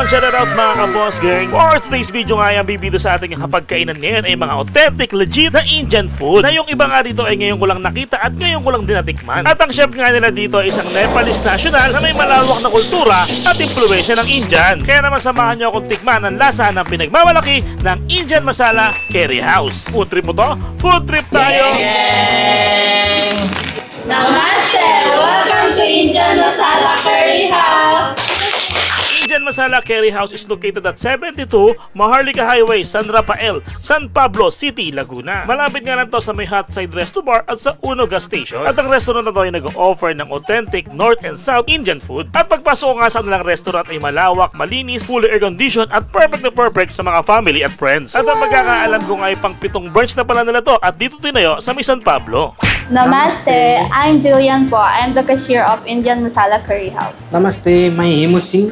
one shout out mga ka-boss gang. For today's video nga yung bibida sa ating kapagkainan ngayon ay mga authentic, legit na Indian food na yung iba nga dito ay ngayon ko lang nakita at ngayon ko lang din natikman. At ang chef nga nila dito ay isang Nepalese national na may malawak na kultura at impluensya ng Indian. Kaya naman samahan nyo akong tikman ang lasa ng pinagmamalaki ng Indian Masala Curry House. Food trip mo to? Food trip tayo! Namaste! Masala Curry House is located at 72 Maharlika Highway, San Rafael, San Pablo City, Laguna. Malapit nga lang to sa may hot side resto bar at sa Uno gas station. At ang restaurant na to ay nag-offer ng authentic North and South Indian food. At pagpasok ko nga sa kanilang restaurant ay malawak, malinis, fully air conditioned at perfect na perfect sa mga family at friends. At ang magkakaalam ko nga ay pang pitong branch na pala nila to at dito tinayo sa may San Pablo. Namaste! I'm Jillian po. I'm the cashier of Indian Masala Curry House. Namaste, my Singh,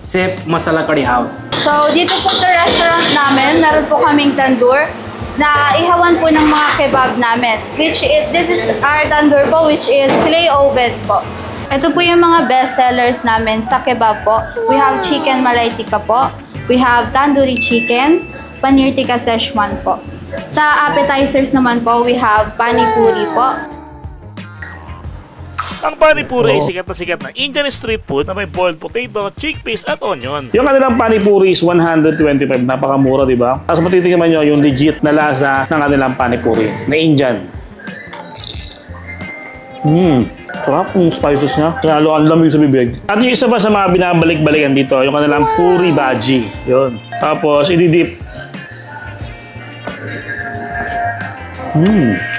Chef Masala Curry House. So, dito po sa restaurant namin, meron po kaming tandoor na ihawan po ng mga kebab namin. Which is, this is our tandoor po, which is clay oven po. Ito po yung mga best sellers namin sa kebab po. We have chicken malay tikka po. We have tandoori chicken, paneer tikka Szechuan po. Sa appetizers naman po, we have pani puri po. Ang panipuri ay sikat na sikat na Indian street food na may boiled potato, chickpeas at onion. Yung kanilang panipuri is 125. Napakamura, di ba? Tapos matitingnan nyo yung legit na lasa ng kanilang panipuri na Indian. Mmm. Sarap yung spices niya. Lalo ang lamig sa bibig. At yung isa pa sa mga binabalik-balikan dito, yung kanilang puri bhaji. Yun. Tapos, ididip. Mmm.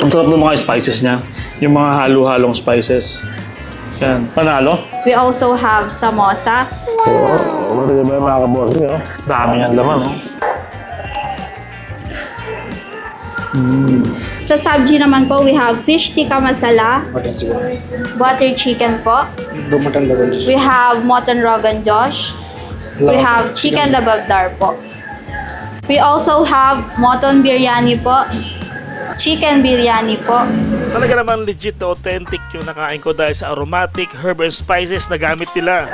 Ang sarap ng mga spices niya. Yung mga halo-halong spices. Yan. Panalo. We also have samosa. Oo, oh, ba yung mga kaboss nyo? Dami niyang laman, oh. Sa sabji naman po, we have fish tikka masala, Mutton chicken. butter chicken po. Do mutton double dish. We have mutton rogan josh. We have chicken lababdar po. We also have mutton biryani po. Chicken biryani po. Talaga naman legit na authentic yung nakain ko dahil sa aromatic herb and spices na gamit nila.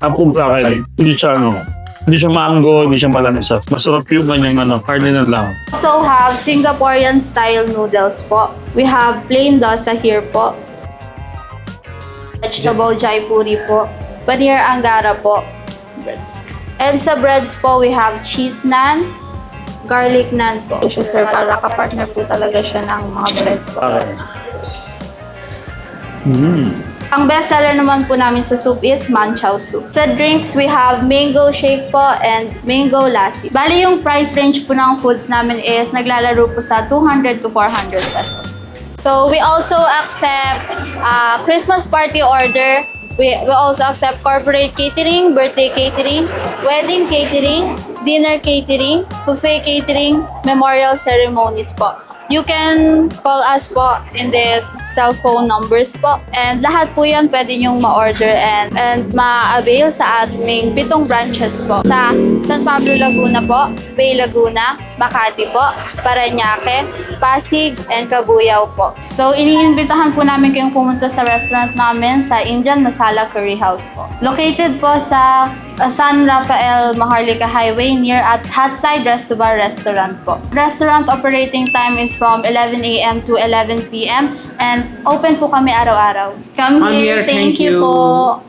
Ang sa akin, hindi siya ano, hindi siya mango, hindi siya malanisa. Masarap yung kanyang ano, karne na lang. Also have Singaporean style noodles po. We have plain dosa here po. Vegetable jaipuri po. Paneer angara po. Breads. And sa breads po, we have cheese naan, garlic naan po. Siya sir, para kapartner po talaga siya ng mga bread po. Okay. Mm. Ang best seller naman po namin sa soup is manchow soup. Sa drinks, we have mango shake po and mango lassi. Bali yung price range po ng foods namin is naglalaro po sa 200 to 400 pesos. So we also accept uh, Christmas party order. We, we also accept corporate catering, birthday catering, wedding catering, dinner catering, buffet catering, memorial ceremonies po. You can call us po in this cell phone numbers po. And lahat po yan pwede nyong ma-order and, and ma-avail sa aming pitong branches po. Sa San Pablo, Laguna po, Bay Laguna, Makati po, Parañaque, Pasig, and Cabuyao po. So, iniimbitahan po namin kayong pumunta sa restaurant namin sa Indian Masala Curry House po. Located po sa San Rafael Maharlika Highway near at Hatside Restobar Restaurant po. Restaurant operating time is from 11 a.m. to 11 p.m. and open po kami araw-araw. Come, Come here, here, thank, thank you you. po.